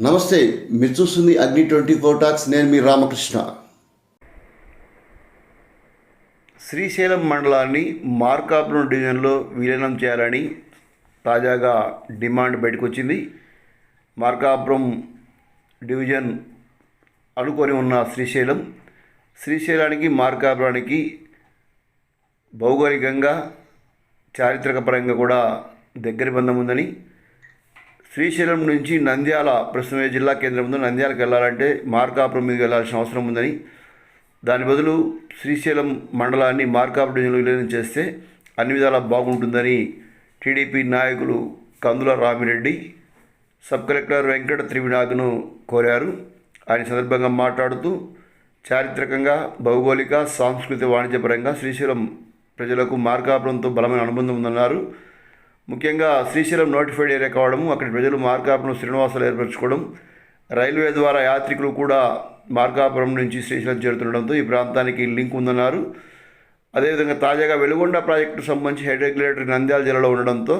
నమస్తే మీరు చూస్తుంది అగ్ని ట్వంటీ ఫోర్ టాక్స్ నేను మీ రామకృష్ణ. శ్రీశైలం మండలాన్ని మార్కాపురం డివిజన్లో విలీనం చేయాలని తాజాగా డిమాండ్ బయటకు వచ్చింది మార్కాపురం డివిజన్ అనుకొని ఉన్న శ్రీశైలం. శ్రీశైలానికి మార్కాపురానికి భౌగోళికంగా చారిత్రక పరంగా కూడా దగ్గర బంధం ఉందని శ్రీశైలం నుంచి నంద్యాల ప్రస్తుతం జిల్లా కేంద్రం ఉందో నంద్యాలకు వెళ్ళాలంటే మార్కాపురం మీద వెళ్ళాల్సిన అవసరం ఉందని. దాని బదులు శ్రీశైలం మండలాన్ని మార్కాపురం డివిజన్లో విలీనం చేస్తే అన్ని విధాలా బాగుంటుందని టీడీపీ నాయకులు కందుల రామిరెడ్డి సబ్ కలెక్టర్ వెంకట త్రివినాథ్ను కోరారు. ఆయన సందర్భంగా మాట్లాడుతూ చారిత్రకంగా భౌగోళిక సాంస్కృతిక వాణిజ్యపరంగా శ్రీశైలం ప్రజలకు మార్కాపురంతో బలమైన అనుబంధం ఉందన్నారు. ముఖ్యంగా శ్రీశైలం నోటిఫైడ్ ఏరియా కావడము అక్కడి ప్రజలు మార్కాపురం శ్రీనివాసాలు ఏర్పరచుకోవడం రైల్వే ద్వారా యాత్రికులు కూడా మార్కాపురం నుంచి శ్రీశైలం చేరుతుండడంతో ఈ ప్రాంతానికి లింక్ ఉందన్నారు. అదేవిధంగా తాజాగా వెలుగొండ ప్రాజెక్టు సంబంధించి హెడ్ రెగ్యులేటర్ నంద్యాల జిల్లాలో ఉండడంతో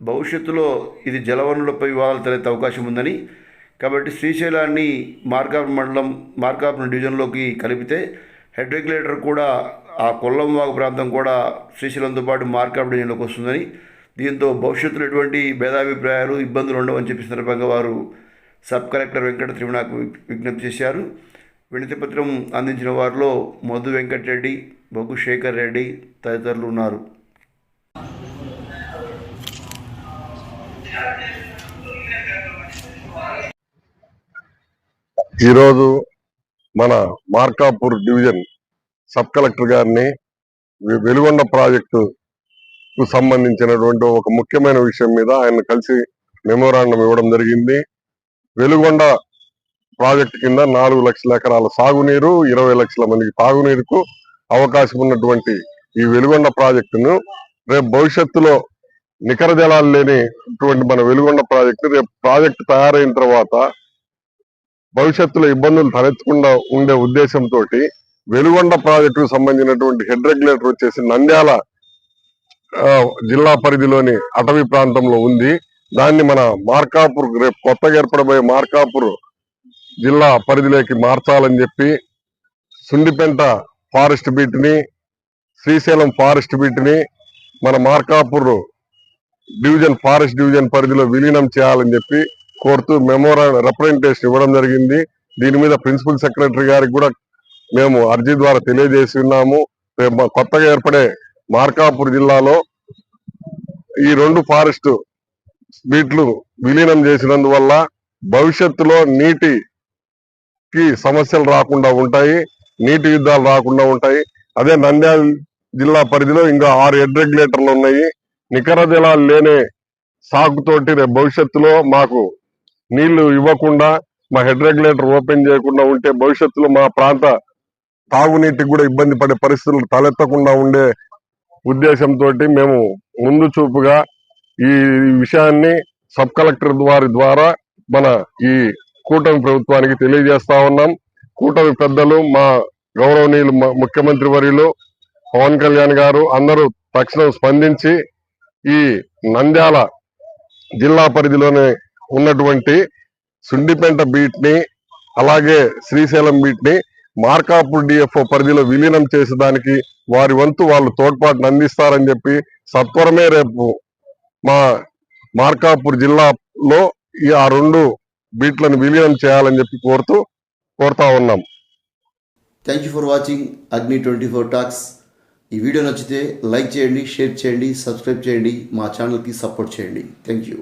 భవిష్యత్తులో ఇది జలవనరులపై వివాదాలు తలెత్తే అవకాశం ఉందని కాబట్టి శ్రీశైలాన్ని మార్కాపురం మండలం మార్కాపురం డివిజన్లోకి కలిపితే హెడ్ రెగ్యులేటర్ కూడా ఆ కొల్లంవాగు ప్రాంతం కూడా శ్రీశైలంతో పాటు మార్కాపురం డివిజన్లోకి వస్తుందని దీంతో భవిష్యత్తులో ఎటువంటి భేదాభిప్రాయాలు ఇబ్బందులు ఉండవని చెప్పి సందర్భంగా వారు సబ్ కలెక్టర్ వెంకట త్రిమణకు విజ్ఞప్తి చేశారు. వినతిపత్రం అందించిన వారిలో మధు వెంకటరెడ్డి బొగ్గు శేఖర్ రెడ్డి తదితరులు ఉన్నారు. ఈరోజు మన మార్కాపూర్ డివిజన్ సబ్ కలెక్టర్ గారిని వెలుగొండ ప్రాజెక్టు సంబంధించినటువంటి ఒక ముఖ్యమైన విషయం మీద ఆయన కలిసి మెమోరాండం ఇవ్వడం జరిగింది. వెలుగొండ ప్రాజెక్టు కింద నాలుగు లక్షల ఎకరాల సాగునీరు ఇరవై లక్షల మందికి తాగునీరుకు అవకాశం ఉన్నటువంటి ఈ వెలుగొండ ప్రాజెక్టును రేపు భవిష్యత్తులో నికర జలాలు లేనిటువంటి మన వెలుగొండ ప్రాజెక్టు రేపు ప్రాజెక్టు తయారైన తర్వాత భవిష్యత్తులో ఇబ్బందులు తలెత్తకుండా ఉండే ఉద్దేశంతో వెలుగొండ ప్రాజెక్టుకు సంబంధించినటువంటి హెడ్ రెగ్యులేటర్ వచ్చేసి నంద్యాల జిల్లా పరిధిలోని అటవీ ప్రాంతంలో ఉంది. దాన్ని మన మార్కాపూర్ రేపు కొత్తగా ఏర్పడబోయే మార్కాపూర్ జిల్లా పరిధిలోకి మార్చాలని చెప్పి సుండిపెంట ఫారెస్ట్ బీట్ని శ్రీశైలం ఫారెస్ట్ బీట్ని మన మార్కాపూర్ డివిజన్ ఫారెస్ట్ డివిజన్ పరిధిలో విలీనం చేయాలని చెప్పి కోరుతూ మెమోరా రిప్రజెంటేషన్ ఇవ్వడం జరిగింది. దీని మీద ప్రిన్సిపల్ సెక్రటరీ గారికి కూడా మేము అర్జీ ద్వారా తెలియజేసి ఉన్నాము. రేపు కొత్తగా ఏర్పడే మార్కాపూర్ జిల్లాలో ఈ రెండు ఫారెస్ట్ బీట్లు విలీనం చేసినందువల్ల భవిష్యత్తులో నీటికి సమస్యలు రాకుండా ఉంటాయి నీటి యుద్ధాలు రాకుండా ఉంటాయి. అదే నంద్యాల జిల్లా పరిధిలో ఇంకా ఆరు హెడ్ రెగ్యులేటర్లు ఉన్నాయి. నికర జలాలు లేని సాగుతోటి భవిష్యత్తులో మాకు నీళ్ళు ఇవ్వకుండా మా హెడ్ రెగ్యులేటర్ ఓపెన్ చేయకుండా ఉంటే భవిష్యత్తులో మా ప్రాంత తాగునీటికి కూడా ఇబ్బంది పడే పరిస్థితులు తలెత్తకుండా ఉండే ఉద్దేశంతో మేము ముందు చూపుగా ఈ విషయాన్ని సబ్ కలెక్టర్ వారి ద్వారా మన ఈ కూటమి ప్రభుత్వానికి తెలియజేస్తా ఉన్నాం. కూటమి పెద్దలు మా గౌరవనీయులు మ- ముఖ్యమంత్రి వర్యులు పవన్ కళ్యాణ్ గారు అందరూ తక్షణం స్పందించి ఈ నంద్యాల జిల్లా పరిధిలోనే ఉన్నటువంటి సుండిపెంట బీట్ని అలాగే శ్రీశైలం బీట్ని మార్కాపూర్ డిఎఫ్ఓ పరిధిలో విలీనం చేసేదానికి వారి వంతు వాళ్ళు తోడ్పాటును అందిస్తారని చెప్పి సత్వరమే రేపు మా మార్కాపూర్ జిల్లాలో ఈ ఆ రెండు బీట్లను విలీనం చేయాలని చెప్పి కోరుతూ కోరుతా ఉన్నాం. Thank you for watching Agni twenty four talks ఈ వీడియో నచ్చితే లైక్ చేయండి షేర్ చేయండి సబ్స్క్రైబ్ చేయండి మా ఛానల్కి సపోర్ట్ చేయండి. Thank you